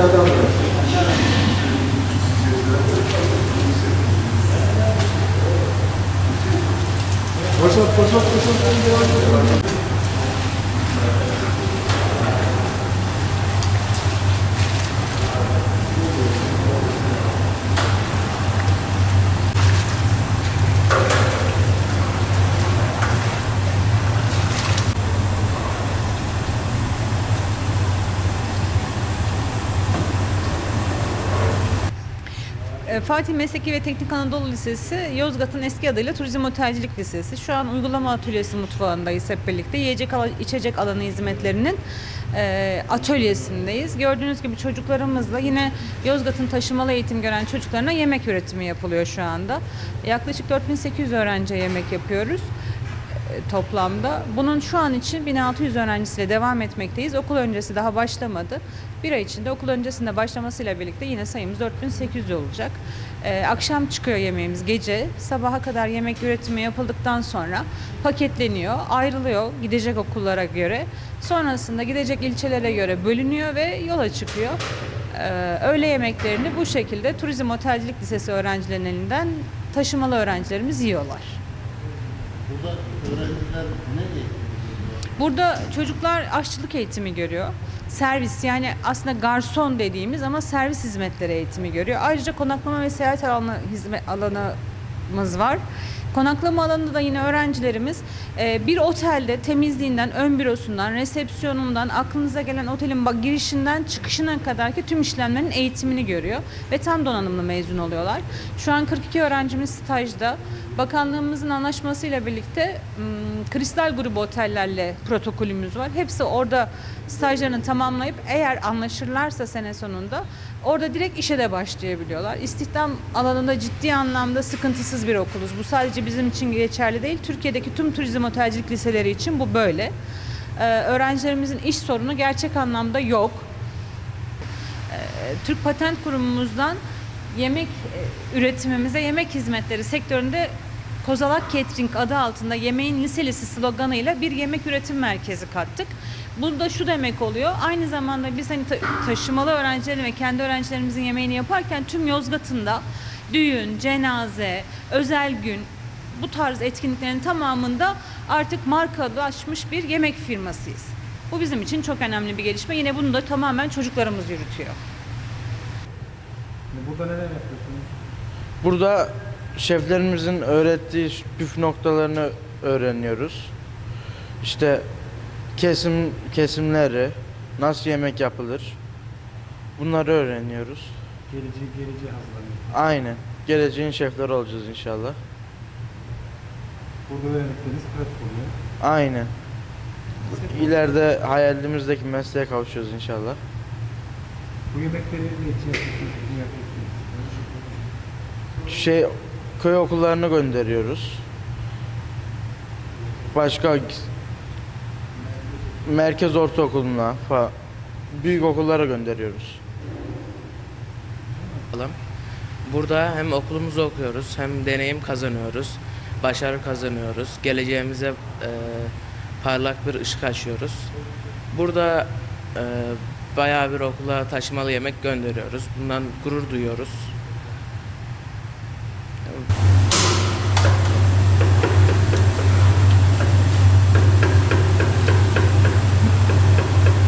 dışarıdan bırak. Boşalt, boşalt, boşalt. Fatih Mesleki ve Teknik Anadolu Lisesi, Yozgat'ın eski adıyla Turizm Otelcilik Lisesi. Şu an uygulama atölyesi mutfağındayız hep birlikte. Yiyecek içecek alanı hizmetlerinin e, atölyesindeyiz. Gördüğünüz gibi çocuklarımızla yine Yozgat'ın taşımalı eğitim gören çocuklarına yemek üretimi yapılıyor şu anda. Yaklaşık 4800 öğrenciye yemek yapıyoruz e, toplamda. Bunun şu an için 1600 öğrencisiyle devam etmekteyiz. Okul öncesi daha başlamadı. Bir ay içinde okul öncesinde başlamasıyla birlikte yine sayımız 4800 olacak. Ee, akşam çıkıyor yemeğimiz gece. Sabaha kadar yemek üretimi yapıldıktan sonra paketleniyor, ayrılıyor gidecek okullara göre. Sonrasında gidecek ilçelere göre bölünüyor ve yola çıkıyor. Ee, öğle yemeklerini bu şekilde Turizm Otelcilik Lisesi öğrencilerinin elinden taşımalı öğrencilerimiz yiyorlar. Burada öğrenciler ne? Burada çocuklar aşçılık eğitimi görüyor. Servis yani aslında garson dediğimiz ama servis hizmetleri eğitimi görüyor. Ayrıca konaklama ve seyahat alanı hizmet alanımız var. Konaklama alanında da yine öğrencilerimiz e, bir otelde temizliğinden, ön bürosundan, resepsiyonundan, aklınıza gelen otelin girişinden çıkışına kadar ki tüm işlemlerin eğitimini görüyor ve tam donanımlı mezun oluyorlar. Şu an 42 öğrencimiz stajda. Bakanlığımızın anlaşmasıyla birlikte Kristal grubu otellerle protokolümüz var. Hepsi orada stajlarını tamamlayıp eğer anlaşırlarsa sene sonunda orada direkt işe de başlayabiliyorlar. İstihdam alanında ciddi anlamda sıkıntısız bir okuluz. Bu sadece bizim için geçerli değil. Türkiye'deki tüm turizm otelcilik liseleri için bu böyle. Ee, öğrencilerimizin iş sorunu gerçek anlamda yok. Türk Patent Kurumumuzdan yemek e, üretimimize yemek hizmetleri sektöründe Kozalak Catering adı altında yemeğin liselisi sloganıyla bir yemek üretim merkezi kattık. Bu da şu demek oluyor. Aynı zamanda biz hani ta- taşımalı öğrencilerin ve kendi öğrencilerimizin yemeğini yaparken tüm Yozgat'ın da düğün, cenaze, özel gün bu tarz etkinliklerin tamamında artık markalaşmış bir yemek firmasıyız. Bu bizim için çok önemli bir gelişme. Yine bunu da tamamen çocuklarımız yürütüyor. Burada neler yapıyorsunuz? Burada şeflerimizin öğrettiği püf noktalarını öğreniyoruz. İşte kesim kesimleri, nasıl yemek yapılır. Bunları öğreniyoruz. Geleceği, geleceği hazırlanıyor. Aynen. Geleceğin şefleri olacağız inşallah. Burada öğrendikleriniz pratik oluyor. Aynen. İleride hayalimizdeki mesleğe kavuşuyoruz inşallah. Bu yemekleri ne için yapıyorsunuz? Ne yapıyorsunuz? Şey köy okullarına gönderiyoruz. Başka merkez ortaokuluna falan büyük okullara gönderiyoruz. Burada hem okulumuzu okuyoruz hem deneyim kazanıyoruz. Başarı kazanıyoruz. Geleceğimize e, parlak bir ışık açıyoruz. Burada e, bayağı bir okula taşımalı yemek gönderiyoruz. Bundan gurur duyuyoruz.